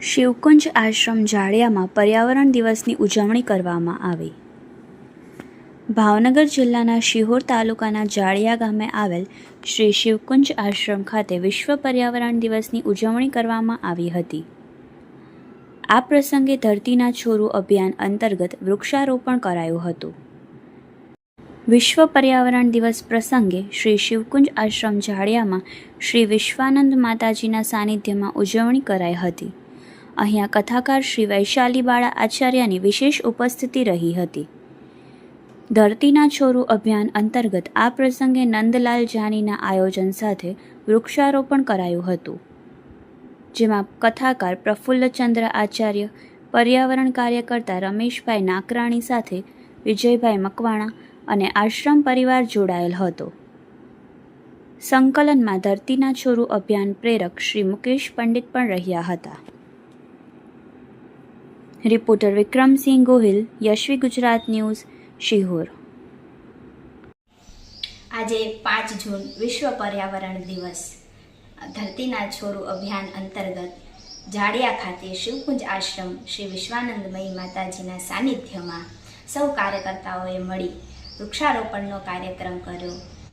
શિવકુંજ આશ્રમ જાળિયામાં પર્યાવરણ દિવસની ઉજવણી કરવામાં આવી. ભાવનગર જિલ્લાના શિહોર તાલુકાના જાળિયા ગામે આવેલ શ્રી શિવકુંજ આશ્રમ ખાતે વિશ્વ પર્યાવરણ દિવસની ઉજવણી કરવામાં આવી હતી. આ પ્રસંગે ધરતીના છોરું અભિયાન અંતર્ગત વૃક્ષારોપણ કરાયું હતું. વિશ્વ પર્યાવરણ દિવસ પ્રસંગે શ્રી શિવકુંજ આશ્રમ જાળિયામાં શ્રી વિશ્વાનંદ માતાજીના સાનિધ્યમાં ઉજવણી કરાઈ હતી. અહીંયા કથાકાર શ્રી વૈશાલી બાળા આચાર્યની વિશેષ ઉપસ્થિતિ રહી હતી. ધરતીના છોરું અભિયાન અંતર્ગત આ પ્રસંગે નંદલાલ જાનીના આયોજન સાથે વૃક્ષારોપણ કરાયું હતું. જેમાં કથાકાર પ્રફુલ્લચંદ્ર આચાર્ય, પર્યાવરણ કાર્યકર્તા રમેશભાઈ નાકરાણી સાથે વિજયભાઈ મકવાણા અને આશ્રમ પરિવાર જોડાયેલ હતો. સંકલનમાં ધરતીના છોરું અભિયાન પ્રેરક શ્રી મુકેશ પંડિત પણ રહ્યા હતા. Reporter Vikramsinh Gohil, Yashvi Gujarat news, Sihor. આજે પાંચ જૂન વિશ્વ પર્યાવરણ દિવસ. ધરતીના છોરું અભિયાન અંતર્ગત જાડિયા ખાતે શિવકુંજ આશ્રમ શ્રી વિશ્વાનંદમયી માતાજીના સાનિધ્યમાં સૌ કાર્યકર્તાઓએ મળી વૃક્ષારોપણનો કાર્યક્રમ કર્યો.